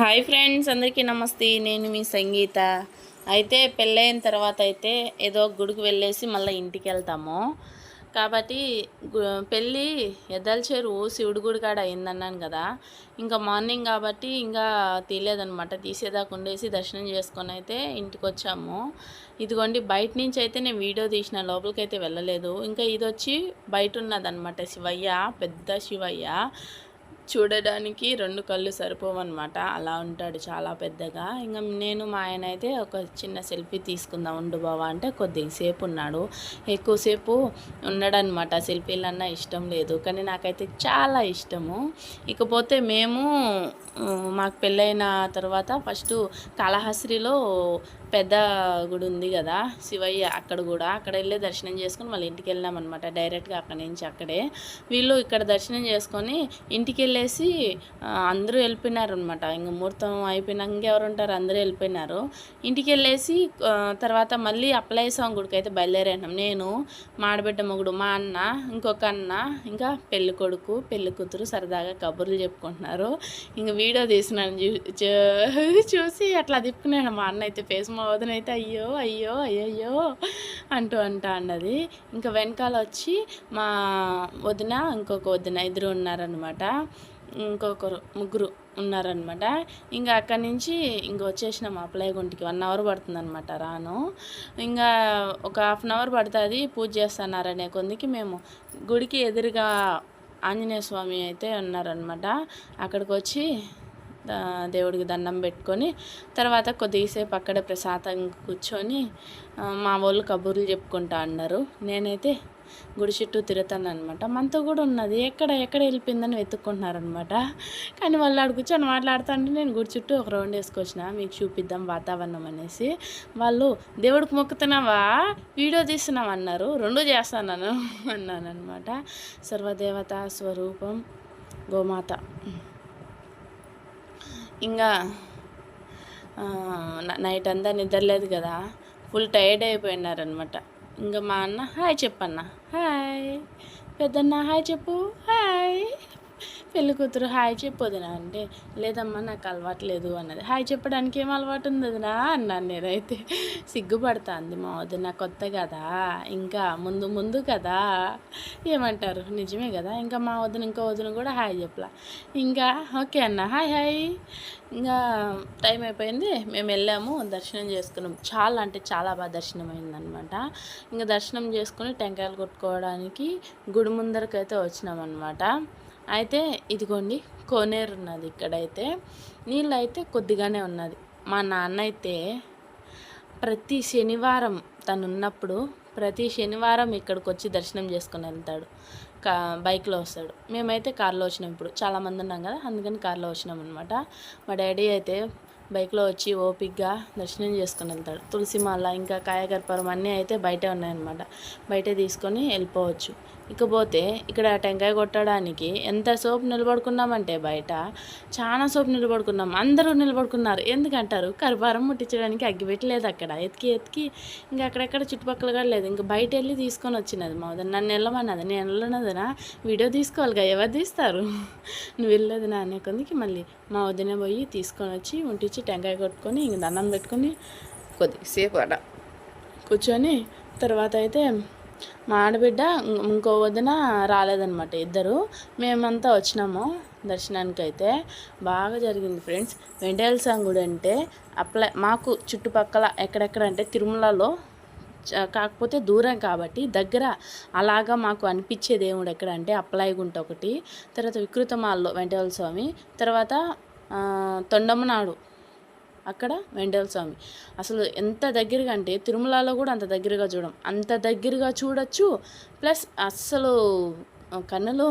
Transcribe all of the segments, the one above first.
Hi friends అందరికీ నమస్తే. నేను మీ సంగీత. అయితే పెళ్ళైన తర్వాత అయితే ఏదో ఒక గుడికి వెళ్ళేసి మళ్ళీ ఇంటికి వెళ్తాము. కాబట్టి పెళ్ళి ఎద్దల శివుడు శివుడి గుడి కాడ అయిందన్నాను కదా. ఇంకా మార్నింగ్ కాబట్టి ఇంకా తీయలేదనమాట తీసేదాకా ఉండేసి దర్శనం చేసుకొని అయితే ఇంటికి వచ్చాము. ఇదిగోండి బయట నుంచి అయితే నేను వీడియో తీసిన లోపలికి అయితే వెళ్ళలేదు. ఇంకా ఇది వచ్చి బయట ఉన్నదన్నమాట శివయ్య పెద్ద శివయ్య. చూడడానికి రెండు కళ్ళు సరిపోవన్నమాట. అలా ఉంటాడు చాలా పెద్దగా. ఇంకా నేను మా ఆయన అయితే ఒక చిన్న సెల్ఫీ తీసుకుందాం ఉండు బావా అంటే కొద్దిసేపు ఉన్నాడు ఎక్కువసేపు ఉన్నాడనమాట సెల్ఫీలన్నా ఇష్టం లేదు. కానీ నాకైతే చాలా ఇష్టము. ఇకపోతే మేము మాకు పెళ్ళైన తర్వాత ఫస్ట్ కాళహస్త్రిలో పెద్ద గుడి ఉంది కదా శివయ్య అక్కడ కూడా. అక్కడ వెళ్ళి దర్శనం చేసుకుని మళ్ళీ ఇంటికి వెళ్ళాం అనమాట డైరెక్ట్గా అక్కడ నుంచి అక్కడే. వీళ్ళు ఇక్కడ దర్శనం చేసుకొని ఇంటికి వెళ్ళేసి అందరూ వెళ్ళిపోయినారు అనమాట ఇంక ముహూర్తం అయిపోయినాక ఇంకెవరు ఉంటారు అందరూ వెళ్ళిపోయినారు. ఇంటికి వెళ్ళేసి తర్వాత మళ్ళీ అప్లై స్వామి గుడికి అయితే బయలుదేరాను. నేను మాడబిడ్డ మొగుడు మా అన్న ఇంకొక అన్న ఇంకా పెళ్ళి కొడుకు పెళ్ళి కూతురు సరదాగా కబుర్లు చెప్పుకుంటున్నారు. ఇంక వీడియో తీసినాను చూ- చూసి అట్లా తిప్పుకున్నాను మా అన్న అయితే ఫేస్ మా వదిన అయితే అయ్యో అయ్యో అయ్యయ్యో అంటూ అంటా అన్నది. ఇంకా వెనకాల వచ్చి మా వదిన ఇంకొక వదిన ఇద్దరు ఉన్నారనమాట ఇంకొకరు ముగ్గురు ఉన్నారనమాట ఇంకా అక్కడి నుంచి ఇంక వచ్చేసినాం అప్లై గుంటికి వన్ అవర్ పడుతుందనమాట రాను. ఇంకా ఒక హాఫ్ అన్ అవర్ పడుతుంది పూజ చేస్తున్నారనే కొందికి మేము గుడికి ఎదురుగా ఆంజనేయ స్వామి అయితే ఉన్నారనమాట అక్కడికి వచ్చి దేవుడికి దండం పెట్టుకొని తర్వాత కొద్దిసేపు అక్కడే ప్రశాంతం కూర్చొని మా వాళ్ళు కబుర్లు చెప్పుకుంటా అన్నారు. నేనైతే గుడి చుట్టూ తిరుగుతాను అనమాట మనతో కూడా ఉన్నది. ఎక్కడ ఎక్కడ వెళ్ళిపోయిందని వెతుక్కుంటున్నారనమాట కానీ వాళ్ళు ఆడ కూర్చొని మాట్లాడుతుంటే నేను గుడి చుట్టూ ఒక రౌండ్ వేసుకొచ్చిన. మీకు చూపిద్దాం వాతావరణం అనేసి. వాళ్ళు దేవుడికి మొక్కుతున్నావా? వీడియో తీస్తున్నాం అన్నారు. రెండు చేస్తాను అన్నాను అనమాట సర్వదేవత స్వరూపం గోమాత. ఇంకా నైట్ అంతా నిద్రలేదు కదా ఫుల్ టైర్డ్ అయిపోయినారనమాట ఇంకా మా అన్న హాయ్ చెప్పన్న హాయ్. పెద్దన్న హాయ్ చెప్పు హాయ్. పెళ్ళి కూతురు హాయ్ చెప్పొదినా అంటే లేదమ్మా నాకు అలవాటు లేదు అన్నది. హాయ్ చెప్పడానికి ఏం అలవాటు ఉంది వదినా అన్నాను నేనైతే. సిగ్గుపడుతుంది మా వదిన కొత్త కదా ఇంకా ముందు ముందు కదా. ఏమంటారు? నిజమే కదా ఇంకా మా వదిన ఇంకో వదిన కూడా హాయ్ చెప్పలా. ఇంకా ఓకే అన్న హాయ్ హాయ్. ఇంకా టైం అయిపోయింది మేము వెళ్ళాము దర్శనం చేసుకున్నాం. చాలా అంటే చాలా బాగా దర్శనం అయిందనమాట ఇంకా దర్శనం చేసుకుని టెంకాయలు కొట్టుకోవడానికి గుడి ముందరకైతే వచ్చినాం అనమాట అయితే ఇదిగోండి కోనేరు ఉన్నది ఇక్కడైతే. నీళ్ళు అయితే కొద్దిగానే ఉన్నది. మా నాన్న అయితే ప్రతి శనివారం తను ఉన్నప్పుడు ప్రతి శనివారం ఇక్కడికి వచ్చి దర్శనం చేసుకుని వెళ్తాడు. కా బైక్లో వస్తాడు. మేమైతే కార్లో వచ్చినాం ఇప్పుడు. చాలామంది ఉన్నాం కదా అందుకని కార్లో వచ్చినాం అనమాట మా డాడీ అయితే బైక్లో వచ్చి ఓపిక్గా దర్శనం చేసుకుని వెళ్తాడు తులసిమాల ఇంకా కాయకర్పూరం అన్నీ అయితే బయటే ఉన్నాయన్నమాట. బయటే తీసుకొని వెళ్ళిపోవచ్చు. ఇకపోతే ఇక్కడ టెంకాయ కొట్టడానికి ఎంత సోపు నిలబడుకున్నామంటే బయట చాలా సోపు నిలబడుకున్నాం. అందరూ నిలబడుకున్నారు. ఎందుకంటారు? కరిపారం ముట్టించడానికి అగ్గిపెట్టలేదు అక్కడ. ఎతికి ఎతికి ఇంకా అక్కడెక్కడ చుట్టుపక్కల కూడా లేదు. ఇంకా బయట వెళ్ళి తీసుకొని వచ్చినది మా వదిన నన్ను వెళ్ళమన్నది. నేను వెళ్ళనదినా? వీడియో తీసుకోవాలిగా ఎవరు తీస్తారు? నువ్వు వెళ్ళదు నా అనే కొందికి మళ్ళీ మా వదిన పోయి తీసుకొని వచ్చి ఉంటించి టెంకాయ కొట్టుకొని ఇంక దండం పెట్టుకొని కొద్దిసేపు అడ కూర్చొని తర్వాత అయితే మా ఆడబిడ్డ ఇంకో వదిన రాలేదన్నమాట ఇద్దరు. మేమంతా వచ్చినాము దర్శనానికి అయితే బాగా జరిగింది ఫ్రెండ్స్. వెంటేల స్వామి గుడి అంటే అప్లై మాకు చుట్టుపక్కల ఎక్కడెక్కడ అంటే తిరుమలలో చ- కాకపోతే దూరం కాబట్టి దగ్గర అలాగా మాకు అనిపించే దేవుడు ఎక్కడ అంటే అప్లాయిగుంట ఒకటి. తర్వాత వికృతమాల్లో వెంకటేశ్వర స్వామి. తర్వాత తొండమనాడు అక్కడ వెండల స్వామి. అసలు ఎంత దగ్గరగా అంటే తిరుమలలో కూడా అంత దగ్గరగా చూడం. అంత దగ్గరగా చూడొచ్చు ప్లస్ అస్సలు కన్నులో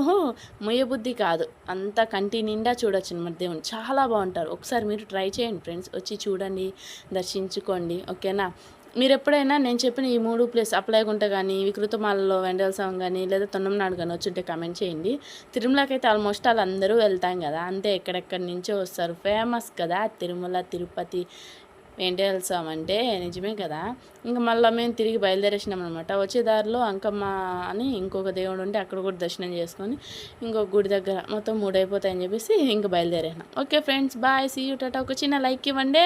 మొయ్యబుద్ధి కాదు. అంత కంటి నిండా చూడొచ్చు అనమాట దేవుని చాలా బాగుంటారు. ఒకసారి మీరు ట్రై చేయండి ఫ్రెండ్స్. వచ్చి చూడండి దర్శించుకోండి. ఓకేనా? మీరు ఎప్పుడైనా నేను చెప్పిన ఈ మూడు ప్లేస్ అప్లై ఉంటే కానీ వికృతమాలలో వెండల స్వామి కానీ లేదా తొండంనాడు కానీ వచ్చుంటే కామెంట్ చేయండి. తిరుమలకి అయితే ఆల్మోస్ట్ వాళ్ళు అందరూ వెళ్తాం కదా. అంతే ఎక్కడెక్కడి నుంచో వస్తారు. ఫేమస్ కదా తిరుమల తిరుపతి వెండేల స్వామి అంటే నిజమే కదా. ఇంకా మళ్ళీ మేము తిరిగి బయలుదేరేసినాం అనమాట వచ్చే దారిలో అంకమ్మ అని ఇంకొక దేవుడు ఉంటే అక్కడ కూడా దర్శనం చేసుకొని ఇంకొక గుడి దగ్గర మొత్తం మూడు అయిపోతాయని చెప్పేసి ఇంకా బయలుదేరేసినాం. Okay friends bye see you tata. ఒక చిన్న లైక్ ఇవ్వండి.